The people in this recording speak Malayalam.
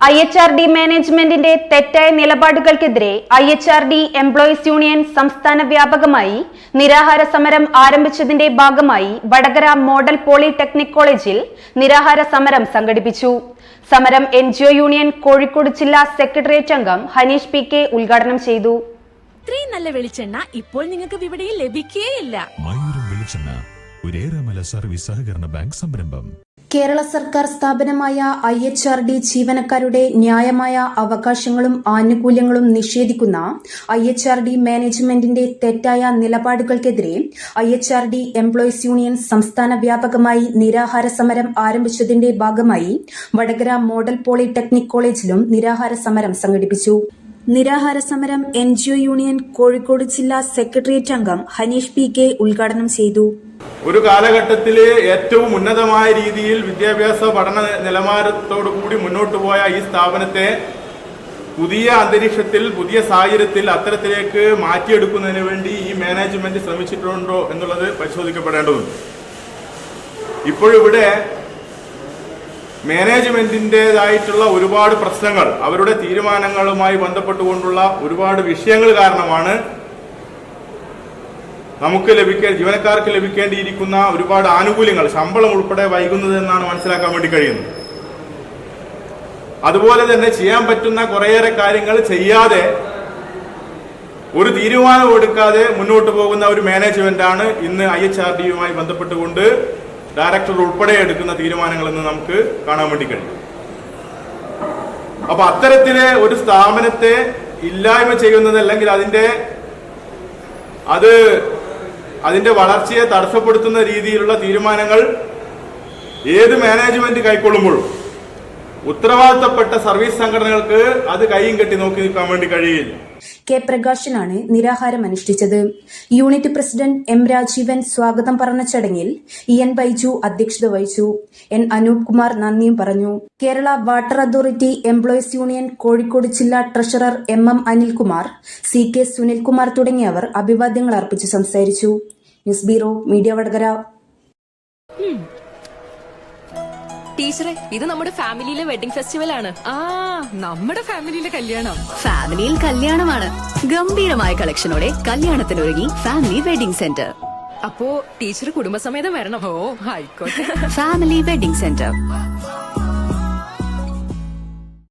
ഐ എച്ച് ആർ ഡി മാനേജ്മെന്റിന്റെ തെറ്റായ നിലപാടുകൾക്കെതിരെ I H R D employees union സംസ്ഥാന വ്യാപകമായി നിരാഹാര സമരം ആരംഭിച്ചതിന്റെ ഭാഗമായി വടകര മോഡൽ പോളിടെക്നിക് കോളേജിൽ നിരാഹാര സമരം സംഘടിപ്പിച്ചു. സമരം എൻ യൂണിയൻ കോഴിക്കോട് ജില്ലാ സെക്രട്ടേറിയറ്റ് അംഗം ഹനീഷ് പി കെ ഉദ്ഘാടനം ചെയ്തു. ഇത്രയും നല്ല വെളിച്ചെണ്ണ ഇപ്പോൾ നിങ്ങൾക്ക് വിപണിയിൽ ലഭിക്കുകയില്ല മയൂരം വെളിച്ചെണ്ണ ഒരേറെമല സർവീസ് സഹകരണ ബാങ്ക് സംരംഭം. കേരള സർക്കാർ സ്ഥാപനമായ ഐ എച്ച് ആർ ഡി ജീവനക്കാരുടെ ന്യായമായ അവകാശങ്ങളും ആനുകൂല്യങ്ങളും നിഷേധിക്കുന്ന ഐ എച്ച് ആർ ഡി മാനേജ്മെന്റിന്റെ തെറ്റായ നിലപാടുകൾക്കെതിരെ I H R D employees union സംസ്ഥാന വ്യാപകമായി നിരാഹാര സമരം ആരംഭിച്ചതിന്റെ ഭാഗമായി വടകര മോഡൽ പോളിടെക്നിക് കോളേജിലും നിരാഹാര സമരം സംഘടിപ്പിച്ചു. നിരാഹാര സമരം N G O union Kozhikode ജില്ലാ സെക്രട്ടേറിയറ്റ് അംഗം ഹനീഷ് പി കെ ഉദ്ഘാടനം ചെയ്തു. ഒരു കാലഘട്ടത്തിൽ ഏറ്റവും ഉന്നതമായ രീതിയിൽ വിദ്യാഭ്യാസ പഠന നിലവാരത്തോടു കൂടി മുന്നോട്ട് പോയ ഈ സ്ഥാപനത്തെ പുതിയ അന്തരീക്ഷത്തിൽ പുതിയ സാഹചര്യത്തിൽ അത്തരത്തിലേക്ക് മാറ്റിയെടുക്കുന്നതിന് വേണ്ടി ഈ മാനേജ്മെന്റ് ശ്രമിച്ചിട്ടുണ്ടോ എന്നുള്ളത് പരിശോധിക്കപ്പെടേണ്ടതുണ്ട്. ഇപ്പോഴിവിടെ മാനേജ്മെന്റിന്റെതായിട്ടുള്ള ഒരുപാട് പ്രശ്നങ്ങൾ അവരുടെ തീരുമാനങ്ങളുമായി ബന്ധപ്പെട്ടുകൊണ്ടുള്ള ഒരുപാട് വിഷയങ്ങൾ കാരണമാണ് നമുക്ക് ലഭിക്കേ ജീവനക്കാർക്ക് ലഭിക്കേണ്ടിയിരിക്കുന്ന ഒരുപാട് ആനുകൂല്യങ്ങൾ ശമ്പളം ഉൾപ്പെടെ വൈകുന്നത് എന്നാണ് മനസ്സിലാക്കാൻ വേണ്ടി കഴിയുന്നത്. അതുപോലെ തന്നെ ചെയ്യാൻ പറ്റുന്ന കുറേയേറെ കാര്യങ്ങൾ ചെയ്യാതെ ഒരു തീരുമാനം എടുക്കാതെ മുന്നോട്ട് പോകുന്ന ഒരു മാനേജ്മെന്റ് ആണ് ഇന്ന് ഐ എച്ച് ആർ ഡിയുമായി ബന്ധപ്പെട്ടുകൊണ്ട് ഡയറക്ടർ ഉൾപ്പെടെ എടുക്കുന്ന തീരുമാനങ്ങൾ എന്ന് നമുക്ക് കാണാൻ വേണ്ടി കഴിയും. അപ്പൊ അത്തരത്തിലെ ഒരു സ്ഥാപനത്തെ ഇല്ലായ്മ ചെയ്യുന്നത് അല്ലെങ്കിൽ അതിന്റെ അത് അതിന്റെ വളർച്ചയെ തടസ്സപ്പെടുത്തുന്ന രീതിയിലുള്ള തീരുമാനങ്ങൾ ഏത് മാനേജ്മെന്റ് കൈക്കൊള്ളുമ്പോഴും ഉത്തരവാദിത്തപ്പെട്ട സർവീസ് സംഘടനകൾക്ക് അത് കൈയും കെട്ടി നോക്കി നിൽക്കാൻ വേണ്ടി കഴിയില്ല. കെ പ്രകാശനാണ് നിരാഹാരം അനുഷ്ഠിച്ചത്. യൂണിറ്റ് പ്രസിഡന്റ് എം രാജീവൻ സ്വാഗതം പറഞ്ഞ ചടങ്ങിൽ ഇ എൻ ബൈജു അധ്യക്ഷത വഹിച്ചു. എൻ അനൂപ് കുമാർ നന്ദിയും പറഞ്ഞു. Kerala water authority employees union Kozhikode ജില്ലാ treasurer M M Anilkumar C K Sunilkumar തുടങ്ങിയവർ അഭിവാദ്യങ്ങൾ അർപ്പിച്ച് സംസാരിച്ചു. News bureau media Vadakara. ടീച്ചറെ ഇത് നമ്മുടെ ഫാമിലിയിലെ വെഡിംഗ് ഫെസ്റ്റിവൽ ആണ് ആ നമ്മുടെ ഫാമിലിയിലെ കല്യാണം. ഫാമിലിയിൽ കല്യാണമാണ്. ഗംഭീരമായ കളക്ഷനോടെ കല്യാണത്തിനൊരുങ്ങി ഫാമിലി വെഡിംഗ് സെന്റർ. അപ്പോ ടീച്ചർ കുടുംബസമേതം വരണം. ഓ ആയിക്കോട്ടെ. Family wedding centre.